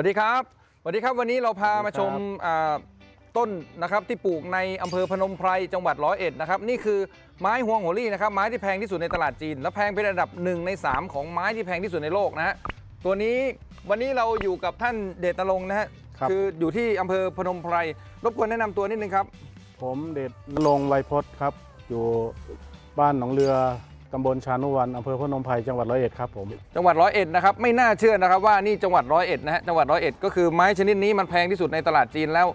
วัสดีครับ สวัสดีครับ วันนี้เราพามาชมอ่าต้นนะครับที่ปลูกในอำเภอพนมไพรจังหวัดร้อยเอ็ดนะครับนี่คือไม้ฮวงโหัวลี่นะครับไม้ที่แพงที่สุดในตลาดจีน และแพงเป็นอันดับหนึ่งใน3 ของไม้ที่แพงที่สุดในโลกนะฮะตัวนี้วันนี้เราอยู่กับท่านเดชนรงค์นะฮะครับคืออยู่ที่อำเภอพนมไพรรบกวนแนะนำตัวนิดนึงครับ ผมเดชลงค์ไวยพจน์ครับ อยู่บ้านหนองเรือ ตำบลชานุวันอำเภอพนมไพรจังหวัดร้อยเอ็ดครับผม จังหวัดร้อยเอ็ดนะครับไม่น่าเชื่อนะครับว่านี่จังหวัดร้อยเอ็ดนะฮะจังหวัดร้อยเอ็ดก็คือไม้ชนิดนี้มันแพงที่สุดในตลาดจีนแล้ว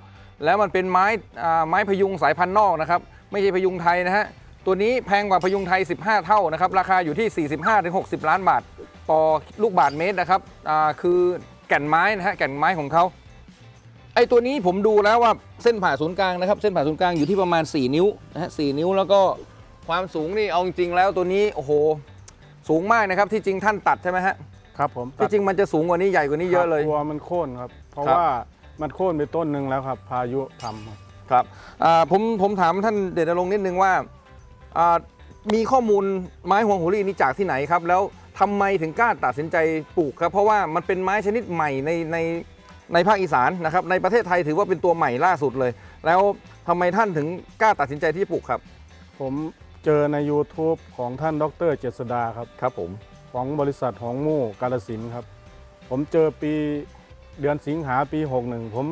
แล้วมันเป็นไม้อ่าไม้พยุงสายพันธุ์นอกนะครับไม่ใช่พยุงไทยนะฮะตัวนี้แพงกว่าพยุงไทย 15 เท่านะครับราคาอยู่ที่ 45-60 ล้านบาทต่อลูกบาทเมตรนะครับอ่าคือแก่นไม้นะฮะแก่นไม้ของเขาไอตัวนี้ผมดูแล้วว่าเส้นผ่าศูนย์กลางนะครับเส้นผ่าศูนย์กลางอยู่ที่ประมาณ 4 นิ้วนะฮะสนิ้วแล้วก็ ความสูงนี่เอาจริงๆแล้วตัวนี้โอ้โหสูงมากนะครับที่จริงท่านตัดใช่ไหมฮะครับผมที่จริงมันจะสูงกว่านี้ใหญ่กว่านี้เยอะเลยกลัวมันโค่นครับ เพราะครับ ว่ามันโค่นไปต้นหนึ่งแล้วครับ พายุทำครับครับอ่าผมผมถามท่านเดชนรงค์นิดนึงว่าอ่ามีข้อมูลไม้ฮวงโหัวลี่นี้จากที่ไหนครับ แล้วทำไมถึงกล้าตัดสินใจปลูกครับ เพราะว่ามันเป็นไม้ชนิดใหม่ในในในภาคอีสานนะครับในประเทศไทยถือว่าเป็นตัวใหม่ล่าสุดเลย แล้วทำไมท่านถึงกล้าตัดสินใจที่จะปลูกครับ ผม เจอใน YouTube ของท่านดรเจษดาครับ ครับผม ของบริษัทหองมู่กาลสินธุ์ครับ ผมเจอปีเดือนสิงหาปี 61 ผม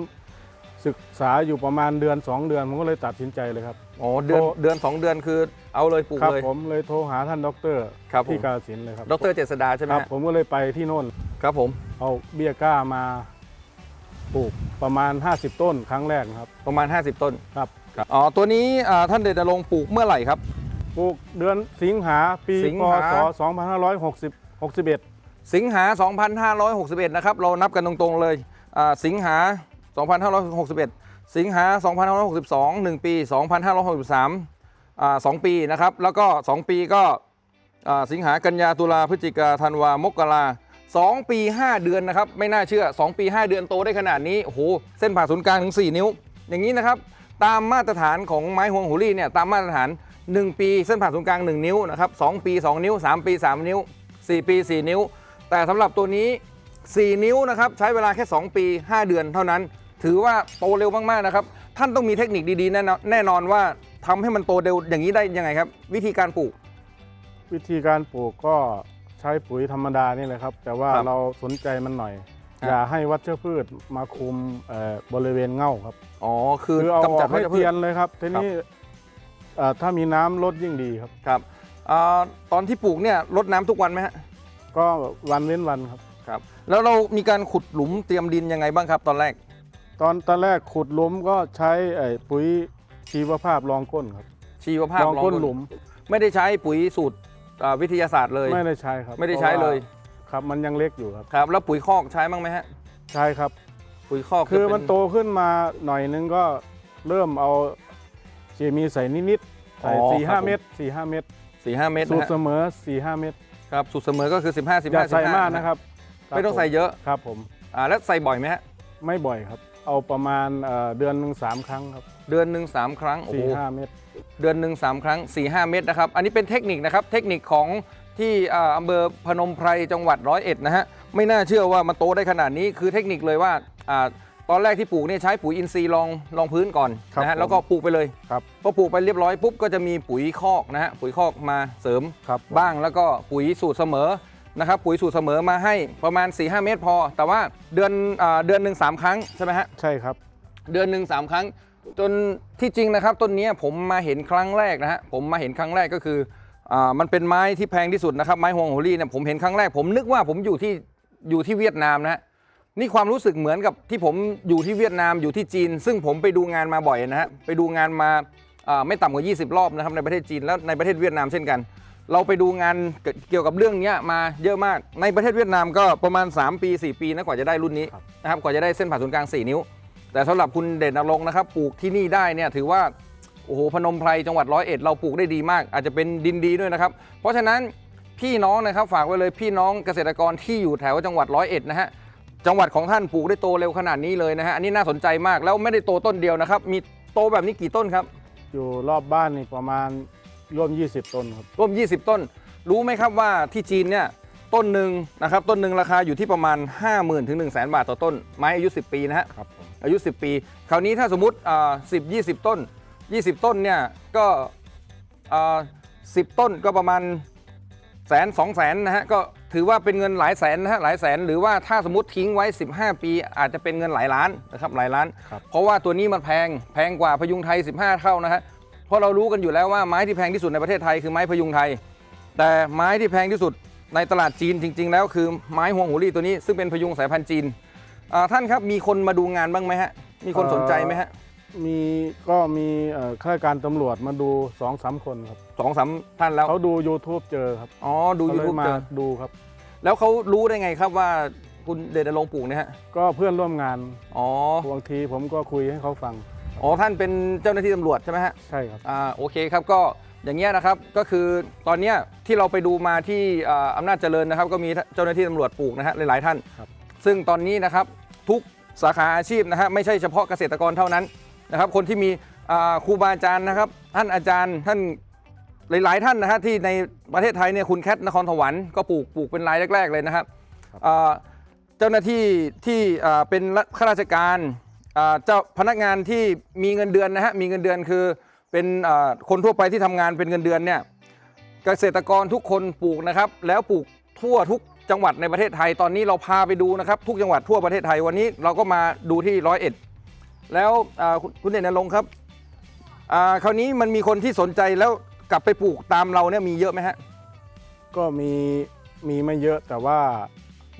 ศึกษาอยู่ประมาณเดือน 2 เดือน ผมก็เลยตัดสินใจเลยครับ อ๋อเดือนโอ้ เดือนสองเดือนคือเอาเลยปลูกครับเลย ผมเลยโทรหาท่านดรครับผม ที่กาลสินธุ์เลยครับดรเจษดาใช่ไหมครับ ฮะผมก็เลยไปที่โน่น ครับผม เอาเบี้ยก้ามาปลูกประมาณ 50 ต้นครั้งแรกนะครับ ประมาณ 50 ต้นครับครับ อ๋อตัวนี้อ่าท่านเดชนรงค์ปลูกเมื่อไหร่ครับ ปลูกเดือนสิงหาปีสิงพหา ศ2560 61 สิงหา 2561 นะครับ เรานับกันตรงๆเลยอ่าสิงหา 2561 สิงหา 2562 1 ปี 2563อ่า2ปีนะครับ แล้วก็ 2 ปีก็อ่าสิงหากันยาตุลาพฤศจิกาธันวามกรา2ปี 5 เดือนนะครับ ไม่น่าเชื่อ 2 ปี 5 เดือนโตได้ขนาดนี้ โอ้โห เส้นผ่าศูนย์กลางถึง 4 นิ้ว อย่างนี้นะครับ ตามมาตรฐานของไม้ฮวงหูลี่เนี่ย ตามมาตรฐาน 1 ปีเส้นผ่าศูนย์กลาง 1 นิ้วนะครับ2ปี 2 นิ้ว 3 ปี 3 นิ้ว 4 ปี 4 นิ้ว แต่สำหรับตัวนี้ 4 นิ้วนะครับใช้เวลาแค่ 2 ปี 5 เดือนเท่านั้น ถือว่าโตเร็วมากๆนะครับท่านต้องมีเทคนิคดีๆ แน่นอนแน่นอนว่าทำให้มันโตเร็วอย่างนี้ได้ยังไงครับ วิธีการปลูก วิธีการปลูกก็ใช้ปุ๋ยธรรมดานี่แหละครับ แต่ว่าครับเราสนใจมันหน่อยครับอย่าให้วัชพืชมาคุมเอ่อบริเวณเง่าครับ อ๋อ คือคือเอาอกำจัอดกวัให้ชพืเทียชนเลยครับทีนี้เอ่อถ้ามีน้ำลดยิ่งดีครับ ครับอ่าตอนที่ปลูกเนี่ยรดน้ำทุกวันไหมฮะก็วันเว้นวันครับ ครับ แล้วเรามีการขุดหลุมเตรียมดินยังไงบ้างครับ ตอนแรกตอนตอนแรกขุดหลุมก็ใช้ไอ้ปุ๋ยชีวภาพรองก้นครับชีวภาพรองก้นหลุมไม่ได้ใช้ปุ๋ยสูตรอ่าวิทยาศาสตร์เลย ไม่ได้ใช้ครับไม่ได้ใช้เลย พราะว่าครับมันยังเล็กอยู่ครับ ครับ แล้วปุ๋ยคอกใช้บ้างไหมฮะใช่ครับ ปุ๋ยคอกคือจะเป็มันโตขึ้นมาหน่อยนึงก็เริ่มเอา เคมีใส่นิดๆใส่สี่ห้าเม็ดสี่ห้าเม็ดสี่ห้าเมตรสูนะตรเสฮะมอสี่ห้าเม็ดครับสูตรเสมอก็คือ15 15อย่าใส่15มากนะครับไม่ต้องใส่เยอะครับผมอ่าแล้วใส่บ่อยไหมฮะไม่บ่อยครับ เอาประมาณเอ่อเดือนหนึ่งสามครั้งครับเดือนหนึ่งสามครั้งโอ้โหสี่ห้าเม็ด เดือนหนึ่งสามครั้ง4ี่ห้าเมตรนะครับ อันนี้เป็นเทคนิคนะครับ เทคนิคของที่อ่าอำเภอพนมไพรจังหวัดร้อยเอ็ดนะฮะ ไม่น่าเชื่อว่ามันโตได้ขนาดนี้ คือเทคนิคเลยว่าอ่า ตอนแรกที่ปลูกเนี่ยใช้ปุ๋ยอินทรีย์รองรองพื้นก่อนนะฮะแล้วก็ปลูกไปเลยครับพอปลูกไปเรียบร้อยปุ๊บก็จะมีปุ๋ยคอกนะฮะปุ๋ยคอกมาเสริมครับบ้างแล้วก็ปุ๋ยสูตรเสมอนะครับปุ๋ยสูตรเสมอมาให้ประมาณ 4-5 เมตรพอ แต่ว่าเดือนอาเดือนหนึ่งสามครั้งใช่ไหมฮะ ใช่ครับ เดือนหนึ่งสามครั้ง จนที่จริงนะครับต้นเนี้ยผมมาเห็นครั้งแรกนะฮะผมมาเห็นครั้งแรกก็คืออ่ามันเป็นไม้ที่แพงที่สุดนะครับไม้ฮวงโหรี่เนี่ยผมเห็นครั้งแรกผมนึกว่าผมอยู่ที่อยู่ที่เวียดนามนะฮะ นี่ความรู้สึกเหมือนกับที่ผมอยู่ที่เวียดนามอยู่ที่จีน ซึ่งผมไปดูงานมาบ่อยนะฮะไปดูงานมาอ่าไม่ต่ำกว่า 20 รอบนะครับในประเทศจีนแล้วในประเทศเวียดนามเช่นกัน เราไปดูงานเกี่ยวกับเรื่องเนี้ยมาเยอะมาก ในประเทศเวียดนามก็ประมาณ 3 ปี 4 ปีนะกว่าจะได้รุ่นนี้ครับนะครับกว่าจะได้เส้นผ่าศูนย์กลาง 4 นิ้ว แต่สำหรับคุณเด่นนรงค์นะครับปลูกที่นี่ได้เนี่ยถือว่าโอ้โหพนมไพรจังหวัดร้อยเอ็ดเราปลูกได้ดีมาก อาจจะเป็นดินดีด้วยนะครับเพราะฉะนั้นพี่น้องนะครับฝากไว้เลยพี่น้องเกษตรกรที่อยู่แถวจังหวัดร้อยเอ็ดนะฮะ จังหวัดของท่านปลูกได้โตเร็วขนาดนี้เลยนะฮะ อันนี้น่าสนใจมากแล้วไม่ได้โตต้นเดียวนะครับ มีโตแบบนี้กี่ต้นครับ อยู่รอบบ้านนี่ประมาณร่วม 20 ต้นครับ ร่วม 20 ต้น รู้ไหมครับว่าที่จีนเนี่ยต้นหนึ่งนะครับต้นหนึ่งราคาอยู่ที่ประมาณ 5 0,000ถึง1 0 0 0 0แบาทต่อต้น ไม้อายุ 10 ปีนะฮะครับผมอายุ 10 ปี คราวนี้ถ้าสมมติอ่า10 20ต้น 20 ต้นเนี่ยก็อ่า10ต้นก็ประมาณแสนสองแสนนะฮะก็ ถือว่าเป็นเงินหลายแสนนะฮะหลายแสน หรือว่าถ้าสมมติทิ้งไว้ 15 ปี อาจจะเป็นเงินหลายล้านนะครับหลายล้านครับเพราะว่าตัวนี้มันแพงแพงกว่าพยุงไทย 15 เท่านะฮะเพราะเรารู้กันอยู่แล้วว่าไม้ที่แพงที่สุดในประเทศไทยคือไม้พยุงไทย แต่ไม้ที่แพงที่สุดในตลาดจีนจริง ๆ แล้วคือไม้ฮวงหูรี่ตัวนี้ซึ่งเป็นพยุงสายพันธุ์จีนอ่าท่านครับมีคนมาดูงานบ้างไหมฮะมีคนสนใจไหมฮะ มีก็มีเอ่อข้าราชการตำรวจมาดูสองสามคนครับสองสามท่านแล้วเขาดู YouTube เจอครับอ๋อดูเขายูเลยทูบมาเจอดูครับ แล้วเขารู้ได้ไงครับว่าคุณเดชนรงค์ปลูกเนี่ยฮะก็เพื่อนร่วมงานอ๋อบางทีผมก็คุยให้เขาฟังอ๋อท่านเป็นเจ้าหน้าที่ตำรวจใช่ไหมฮะ ใช่ครับ อ่าโอเคครับก็อย่างเงี้ยนะครับก็คือตอนเนี้ยที่เราไปดูมาที่อ่าอำนาจเจริญนะครับ ก็มีเจ้าหน้าที่ตำรวจปลูกนะฮะหลายๆท่าน ครับ ซึ่งตอนนี้นะครับทุกสาขาอาชีพนะฮะไม่ใช่เฉพาะเกษตรกรเท่านั้น นะครับ คนที่มีอ่าครูบาอาจารย์นะครับ ท่านอาจารย์ท่านหลาย ๆ ท่านนะฮะที่ในประเทศไทยเนี่ยคุณแคทนครสวรรค์ก็ปลูกปลูกเป็นรายแรก ๆ เลยนะครับอ่าเจ้าหน้าที่ที่อ่าเป็นข้าราชการอ่าเจ้าพนักงานที่มีเงินเดือนนะฮะมีเงินเดือนคือเป็นอ่าคนทั่วไปที่ทำงานเป็นเงินเดือนเนี่ยเกษตรกรทุกคนปลูกนะครับ แล้วปลูกทั่วทุกจังหวัดในประเทศไทยตอนนี้เราพาไปดูนะครับ ทุกจังหวัดทั่วประเทศไทยวันนี้เราก็มาดูที่ร้อยเอ็ด แล้วอ่าคุณคุณเด่นนรงค์ครับอ่าคราวนี้มันมีคนที่สนใจแล้วกลับไปปลูกตามเราเนี่ยมีเยอะไหมฮะ ก็มีมีไม่เยอะแต่ว่า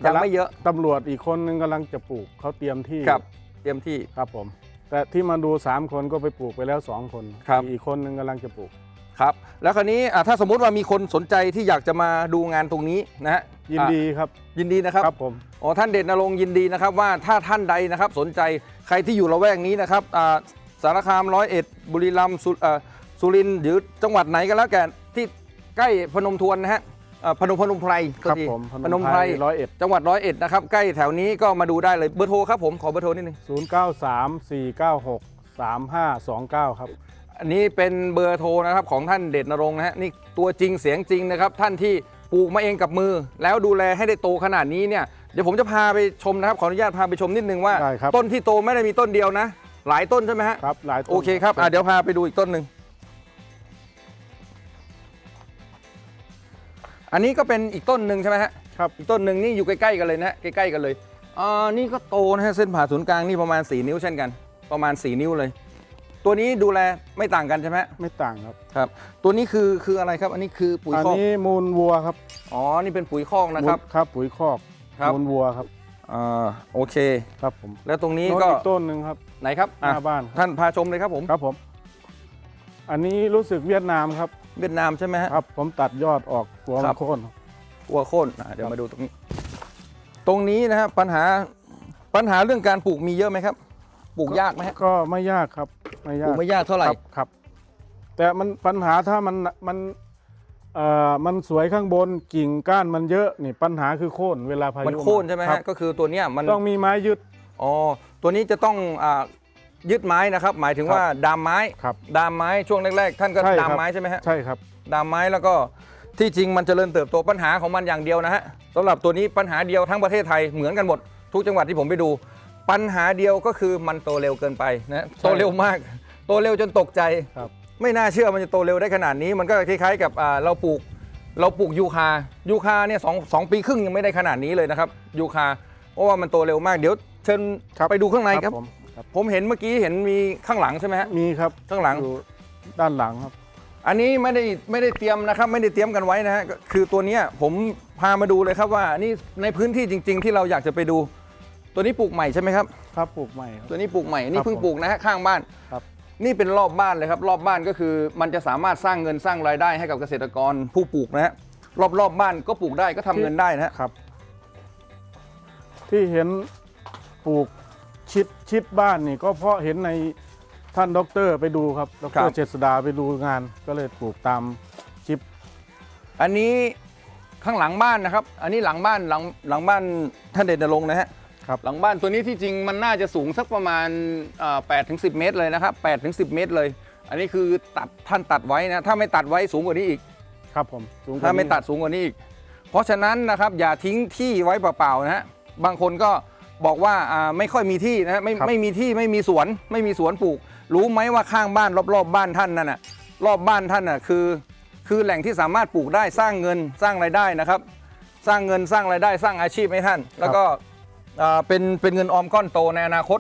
ยังไม่เยอะตำรวจอีกคนนึงกำลังจะปลูกเขาเตรียมที่ครับเตรียมที่ครับผม แต่ที่มาดู 3 คนก็ไปปลูกไปแล้ว 2 คนครับอีกคนนึงกำลังจะปลูกครับแล้วคราวนี้อ่าถ้าสมมุติว่ามีคนสนใจที่อยากจะมาดูงานตรงนี้นะฮะยินดีครับอ่ายินดีนะครับครับผม อ๋อท่านเด่นนรงค์ยินดีนะครับว่าถ้าท่านใดนะครับสนใจใครที่อยู่ละแวกนี้นะครับอ่าสารคามร้อยเอ็ดบุรีรัมย์สุเอ่อสุรินทร์หรือจังหวัดไหนก็แล้วแต่ที่ใกล้พนมทวนนะฮะเอ่อพนมพนมไพรครับโทษทีผมพนมไพรร้อยเอ็ดจังหวัดร้อยเอ็ดนะครับใกล้แถวนี้ก็มาดูได้เลยเบอร์โทรครับผมขอเบอร์โทรนิดนึงศูนย์เก้าสามสี่เก้าหกสามห้าสองเก้าครับอันนี้เป็นเบอร์โทรนะครับของท่านเดชนรงค์นะฮะนี่ตัวจริงเสียงจริงนะครับท่านที่ปลูกมาเองกับมือ แล้วดูแลให้ได้โตขนาดนี้เนี่ย เดี๋ยวผมจะพาไปชมนะครับ ขออนุญาตพาไปชมนิดนึงว่า ได้ครับ ต้นที่โตไม่ได้มีต้นเดียวนะ หลายต้นใช่ไหมฮะ ครับหลายต้นโอเคครับอะเดี๋ยวพาไปดูอีกต้นหนึ่ง อันนี้ก็เป็นอีกต้นหนึ่งใช่ไหมฮะ ครับอีกต้นหนึ่งนี่อยู่ใกล้ๆกันเลยนะฮะ ใกล้ๆกันเลยอ่านี่ก็โตนะฮะ เส้นผ่าศูนย์กลางนี่ประมาณ 4 นิ้วเช่นกัน ประมาณ 4 นิ้วเลย ตัวนี้ดูแลไม่ต่างกันใช่ไหมฮะไม่ต่างครับครับ ตัวนี้คือคืออะไรครับ อันนี้คือปุ๋ยอันคอก นี้มูลวัวครับอ๋อ นี่เป็นปุ๋ยคอกนะครับ มูลครับปุ๋ยคอก ครับ มูลวัวครับอ่าโอเค ครับผมแล้วตรงนี้โน้นก็อีกต้นหนึ่งครับ ไหนครับหอะน้าบ้านครับท่านพาชมเลยครับผม ครับผม อันนี้รู้สึกเวียดนามครับ เวียดนามใช่ไหมฮะ ครับ ผมตัดยอดออกหัวครัมับ นโค่นวัวโค่นอะเดี๋ยวมาดูตรงนี้ ตรงนี้นะฮะปัญหาปัญหาเรื่องการปลูกมีเยอะไหมครับ ปลูกยากไหมฮะก็ไม่ยากครับ ไม่ปยาลูกกไม่ยากเท่าไหร่ ครับครับ แต่มันปัญหาถ้ามันมันเอ่อ มันสวยข้างบนกิ่งก้านมันเยอะนี่ปัญหาคือโค่นเวลาพายุมันโค่นใช่ไหมครัฮะบก็คือตัวเนี้ยมันต้องมีไม้ยึดอ๋อตัวนี้จะต้องอ่ายึดไม้นะครับ หมายถึงครับว่าดามไม้ครับดามไม้ช่วงแรก ๆ ท่านก็ใช่ครับดามไม้ใช่ไหมฮะใช่ครับ ดามไม้แล้วก็ที่จริงมันจเจริญเติบโตปัญหาของมันอย่างเดียวนะฮะสำหรับตัวนี้ปัญหาเดียวทั้งประเทศไทยเหมือนกันหมด ทุกจังหวัดที่ผมไปดู ปัญหาเดียวก็คือมันโตเร็วเกินไปนะโตเร็วมาก โตเร็วจนตกใจครับ ไม่น่าเชื่อมันจะโตเร็วได้ขนาดนี้ มันก็คล้ายๆกับอ่าเราปลูกเราปลูกยูคายูคาเนี่ยสองสองปีครึ่งยังไม่ได้ขนาดนี้เลยนะครับยูคาเพราะว่ามันโตเร็วมากเดี๋ยวเชิญครับไปดูข้างในครับผมครับ ผมเห็นเมื่อกี้เห็นมีข้างหลังใช่ไหมฮะมีครับข้างหลังอยู่ด้านหลังครับ อันนี้ไม่ได้ไม่ได้เตรียมนะครับ ไม่ได้เตรียมกันไว้นะฮะก็คือตัวเนี้ยผมพามาดูเลยครับว่านี่ในพื้นที่จริง ๆ ที่เราอยากจะไปดู ตัวนี้ปลูกใหม่ใช่ไหมครับครับปลูกใหม่ครับตัวนี้ปลูกใหม่นี่ครับเพิ่งผมปลูกนะฮะข้างบ้านครับ นี่เป็นรอบบ้านเลยครับ รอบบ้านก็คือ มันจะสามารถสร้างเงินสร้างรายได้ให้กับเกษตรกรผู้ปลูกนะฮะรอบรอบบ้านก็ปลูกได้ก็ทำเงินได้นะฮะครับ ที่เห็นปลูกชิดชิดบ้านนี่ก็เพราะเห็นในท่านด็อกเตอร์ไปดูครับดอกเตอรเจษดาไปดูงาน ก็เลยปลูกตามชิป อันนี้ข้างหลังบ้านนะครับ อันนี้หลังบ้านหลังหลังบ้านท่านเด่นนรงค์นะฮะ ครับ หลังบ้านตัวนี้ที่จริงมันน่าจะสูงสักประมาณ8ถึง10เมตรเลยนะครับ8ถึง10เมตรเลย อันนี้คือตัดท่านตัดไว้นะถ้าไม่ตัดไว้สูงกว่านี้อีกครับผมสูงกว่ถ้าไม่นี้ตัดสูงกว่านี้อีก เพราะฉะนั้นนะครับอย่าทิ้งที่ไว้เปล่าๆนะฮะบางคนก็บอกว่าอ่าไม่ค่อยมีที่นะฮะไม่ครับไม่มีที่ไม่มีสวนไม่มีสวนปลูก รู้ไหมว่าข้างบ้านรอบๆบ้านท่านนั่นน่ะรอบบ้านท่านน่ะคือ คือแหล่งที่สามารถปลูกได้สร้างเงินสร้างรายได้นะครับ สร้างเงินสร้างรายได้สร้างอาชีพให้ท่าน แล้วก็ อ่าเป็นเป็นเงินออมก้อนโตในอนาคต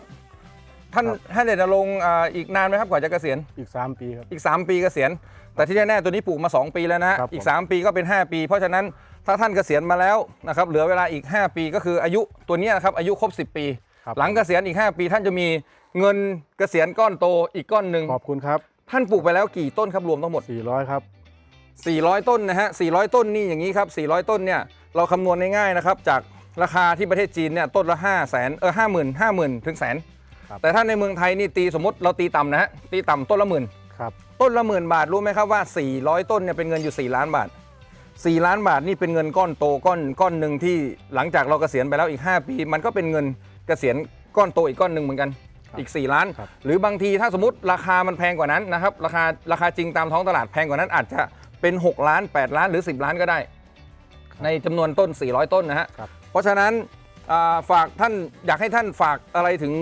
ท่านครับท่านเดชรงค์อ่าอีกนานไหมครับกว่าจะเกษียณอีก 3 ปีครับ อีก 3 ปีเกษียณแต่ที่แน่ๆตัวนี้ปลูกมา 2 ปีแล้วนะฮะครับผม อีก 3 ปีก็เป็น 5 ปี เพราะฉะนั้นถ้าท่านเกษียณมาแล้วนะครับเหลือเวลาอีก 5 ปีก็คืออายุตัวเนี้ยนะครับอายุครบ 10 ปี ครับหลังเกษียณอีก 5 ปีท่านจะมีเงินเกษียณก้อนโตอีกก้อนหนึ่งขอบคุณครับ ท่านปลูกไปแล้วกี่ต้นครับรวมทั้งหมด 400 ครับ 400 ต้นนะฮะ400 ต้นนี่อย่างนี้ครับ400 ต้นเนี่ยเราคำนวณง่ายๆนะครับจาก ราคาที่ประเทศจีนเนี่ยต้นละ5 0 0 0 0 0เออห้าหมื่นห้าหมื่นถึงแสนครับ แต่ถ้าในเมืองไทยนี่ตีสมมติเราตีต่ำนะฮะตีต่ำต้นละหมื่น ครับต้นละหมื่นบาทรู้ไหมครับว่า 400 ต้นเนี่ยเป็นเงินอยู่ 4 ล้านบาท 4 ล้านบาทนี่เป็นเงินก้อนโตก้อนก้อนหนึ่งที่หลังจากเราเกษียณไปแล้วอีก 5 ปี มันก็เป็นเงินเกษียณก้อนโตอีกก้อนหนึ่งเหมือนกันครับอีก 4 ล้าน ครับ หรือบางทีถ้าสมมติราคามันแพงกว่านั้นนะครับราคาราคาจริงตามท้องตลาดแพงกว่านั้นอาจจะเป็น 6 ล้าน 8 ล้านหรือ 10 ล้านก็ได้ ในจำนวนต้น 400 ต้นนะฮะ ครับ เพราะฉะนั้นอ่าฝากท่านอยากให้ท่านฝากอะไรถึง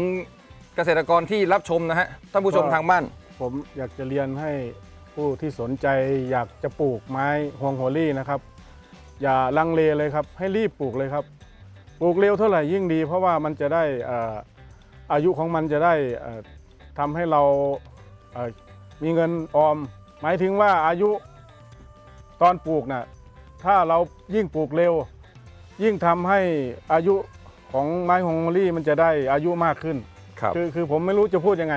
เกษตรกรที่รับชมนะฮะท่านผู้ชมทางบ้าน ผมอยากจะเรียนให้ผู้ที่สนใจอยากจะปลูกไม้ฮวงโฮลี่นะครับ อย่าลังเลเลยครับ ให้รีบปลูกเลยครับ ปลูกเร็วเท่าไหร่ยิ่งดี เพราะว่ามันจะได้เอ่ออายุของมันจะได้เอ่อทำให้เราเอ่อมีเงินออม หมายถึงว่าอายุตอนปลูกน่ะถ้าเรายิ่งปลูกเร็ว ยิ่งทำให้อายุของไม้ฮวงโฮลี่มันจะได้อายุมากขึ้นครับคือคือผมไม่รู้จะพูดยังไง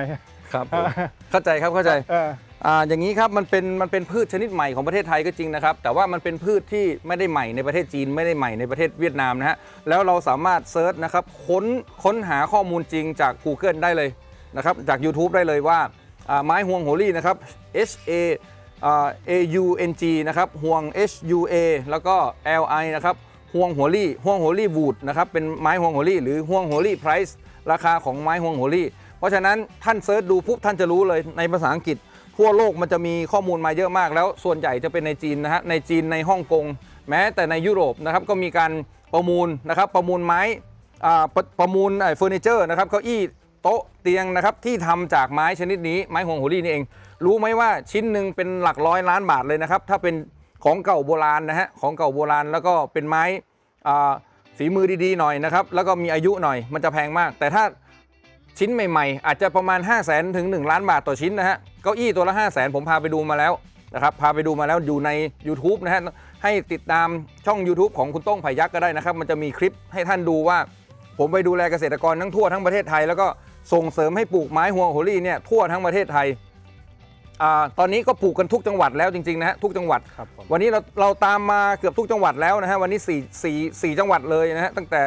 ครับผมเข้าใจครับเข้าใจเอออ่าอย่างนี้ครับมันเป็นมันเป็นพืชชนิดใหม่ของประเทศไทยก็จริงนะครับ แต่ว่ามันเป็นพืชที่ไม่ได้ใหม่ในประเทศจีน ไม่ได้ใหม่ในประเทศเวียดนามนะฮะแล้วเราสามารถเซิร์ชนะครับค้นค้นหาข้อมูลจริงจาก Google ได้เลยนะครับจาก YouTube ได้เลยว่าอ่าไม้ฮวงโหรี่นะครับ H A อ่า A U N G นะครับฮวง H U A แล้วก็ L I นะครับ ฮวงโหรี่ฮวงโหรี่วูดนะครับเป็นไม้ฮวงโหรี่หรือฮวงโหรี่ไพรซ์ราคาของไม้ฮวงโหรี่ เพราะฉะนั้นท่านเซิร์ชดูปุ๊บท่านจะรู้เลยในภาษาอังกฤษ ทั่วโลกมันจะมีข้อมูลมาเยอะมาก แล้วส่วนใหญ่จะเป็นในจีนนะฮะในจีนในฮ่องกงแม้แต่ในยุโรปนะครับก็มีการประมูลนะครับประมูลไม้ประประมูลไอ้เฟอร์นิเจอร์นะครับเก้าอี้โต๊ะเตียงนะครับที่ทำจากไม้ชนิดนี้ไม้ห่วงหัวรี่นี่เอง รู้ไหมว่าชิ้นหนึ่งเป็นหลักร้อยล้านบาทเลยนะครับถ้าเป็น ของเก่าโบราณนะฮะของเก่าโบราณแล้วก็เป็นไม้ฝีมือดีๆหน่อยนะครับแล้วก็มีอายุหน่อยมันจะแพงมาก แต่ถ้าชิ้นใหม่ๆ อาจจะประมาณ 5 0 0 0 0 0ถึง 1 ล้านบาทต่อชิ้นนะฮะเก้าอี้ตัวละ 5 0 0 0 0 0ผมพาไปดูมาแล้วนะครับพาไปดูมาแล้วอยู่ใน YouTube นะฮะให้ติดตามช่อง YouTube ของคุณต้งไผ่ยักษ์ก็ได้นะครับ มันจะมีคลิปให้ท่านดูว่า ผมไปดูแลเกษตรกรทั้งทั่วทั้งประเทศไทย แล้วก็ส่งเสริมให้ปลูกไม้หัวโหรี่เนี่ยทั่วทั้งประเทศไทย อ่าตอนนี้ก็ปลูกกันทุกจังหวัดแล้วจริงๆนะฮะทุกจังหวัด ครับผม วันนี้เราเราตามมาเกือบทุกจังหวัดแล้วนะฮะวันนี้4 4 4จังหวัดเลยนะฮะตั้งแต่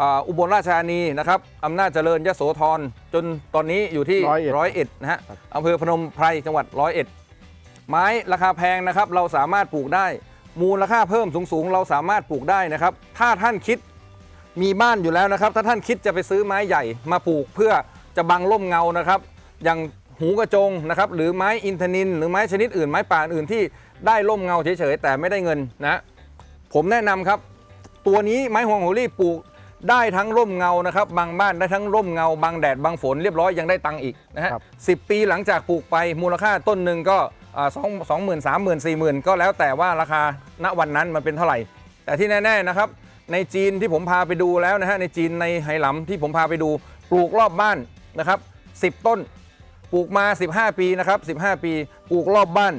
อ่าอุบลราชธานีนะครับอำนาจเจริญยโสธรจนตอนนี้อยู่ที่ร้อยเอ็ดร้อยเอ็ดนะฮะครับ อำเภอพนมไพรจังหวัดร้อยเอ็ดไม้ราคาแพงนะครับเราสามารถปลูกได้ มูลค่าเพิ่มสูงๆ เราสามารถปลูกได้นะครับ ถ้าท่านคิดมีบ้านอยู่แล้วนะครับ ถ้าท่านคิดจะไปซื้อไม้ใหญ่มาปลูกเพื่อจะบังร่มเงานะครับ อย่าง หูกระจงนะครับหรือไม้อินทนิน หรือไม้ชนิดอื่นไม้ป่าอื่นที่ได้ร่มเงาเฉยๆแต่ไม่ได้เงินนะผมแนะนำครับ ตัวนี้ไม้ฮวงโหรี่ปลูกได้ทั้งร่มเงานะครับบางบ้านได้ทั้งร่มเงา บางแดดบางฝนเรียบร้อยยังได้ตังค์อีกนะฮะครับสิปีหลังจากปลูกไปมูลค่าต้นหนึ่งก็อ่าสองสองหมื่นสามหมื่นสี่หมื่นก็แล้วแต่ว่าราคาณวันนั้นมันเป็นเท่าไหร่ แต่ที่แน่ๆนะครับในจีนที่ผมพาไปดูแล้วนะฮะในจีนในไหหลำที่ผมพาไปดูปลูกรอบบ้านนะครับ10 ต้น ปลูกมา 15 ปีนะครับ 15 ปีปลูกรอบบ้าน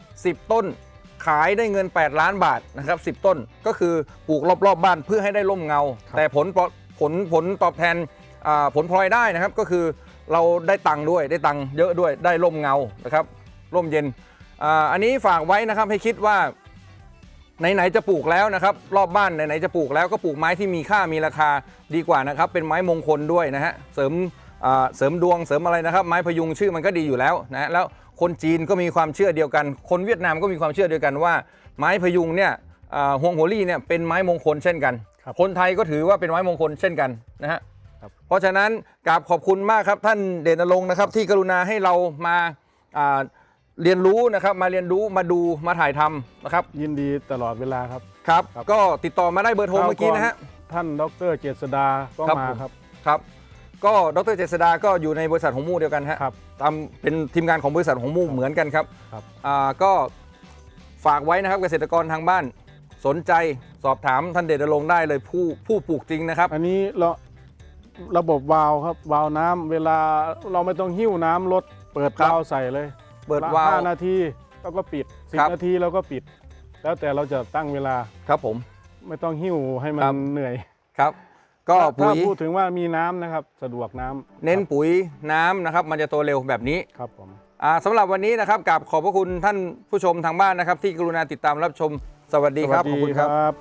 10 ต้น ขายได้เงิน 8 ล้านบาทนะครับ 10 ต้นก็คือปลูกรอบๆบบ้านเพื่อให้ได้ร่มเงาครับแต่ผลปลผลผลตอบแทนอ่าผลพลอยได้นะครับก็คือเราได้ตังค์ด้วยได้ตังค์เยอะด้วยได้ร่มเงานะครับร่มเย็นอ่าอันนี้ฝากไว้นะครับให้คิดว่าไหนๆจะปลูกแล้วนะครับ รอบบ้านไหนๆจะปลูกแล้วก็ปลูกไม้ที่มีค่ามีราคาดีกว่านะครับ เป็นไม้มงคลด้วยนะฮะเสริมอ่า เสริมดวงเสริมอะไรนะครับ ไม้พยุงชื่อมันก็ดีอยู่แล้วนะฮะแล้วคนจีนก็มีความเชื่อเดียวกัน คนเวียดนามก็มีความเชื่อเดียวกันว่า ไม้พยุงเนี่ยอ่าฮวงโหรี่เนี่ยเป็นไม้มงคลเช่นกันครับคนไทยก็ถือว่าเป็นไม้มงคลเช่นกันนะฮะครับเพราะฉะนั้นกราบขอบคุณมากครับท่านเดชนรงค์นะครับ ที่กรุณาให้เรามาอ่าเรียนรู้นะครับมาเรียนรู้มาดูมาถ่ายทำนะครับ ยินดีตลอดเวลาครับครับครับก็ติดต่อมาได้เบอร์โทรคราวเมื่อกี้นะฮะท่านดรเจษดาก็ครับมาผมครับครับ ก็ดรเจษดาก็อยู่ในบริษัทของมู่เดียวกันฮะครับทำเป็นทีมงานของบริษัทของมู่เหมือนกันครับครับ อ่าก็ฝากไว้นะครับเกษตรกรทางบ้านสนใจสอบถามท่านเดชรงค์ได้เลยผู้ผู้ปลูกจริงนะครับ อันนี้เราระบบวาล์วครับวาล์วน้ำเวลาเราไม่ต้องหิ้วน้ำรถเปิดครับ วาล์วใส่เลยเปิดวาล์ว ห้านาทีแล้วก็ปิดสิบครับ นาทีแล้วก็ปิด แล้วแต่เราจะตั้งเวลาครับผม ไม่ต้องหิ้วให้มัครันบเหนื่อย ครับ ก็ถ้าปุ๋ถ้ายพูดถึงว่ามีน้ำนะครับสะดวกน้ำเน้นครับปุ๋ยน้ำนะครับ มันจะโตเร็วแบบนี้ครับผมอ่าสำหรับวันนี้นะครับกับขอบพระคุณท่านผู้ชมทางบ้านนะครับ ที่กรุณาติดตามรับชมสวัสดีครับสขวัอบสคุณครับครับ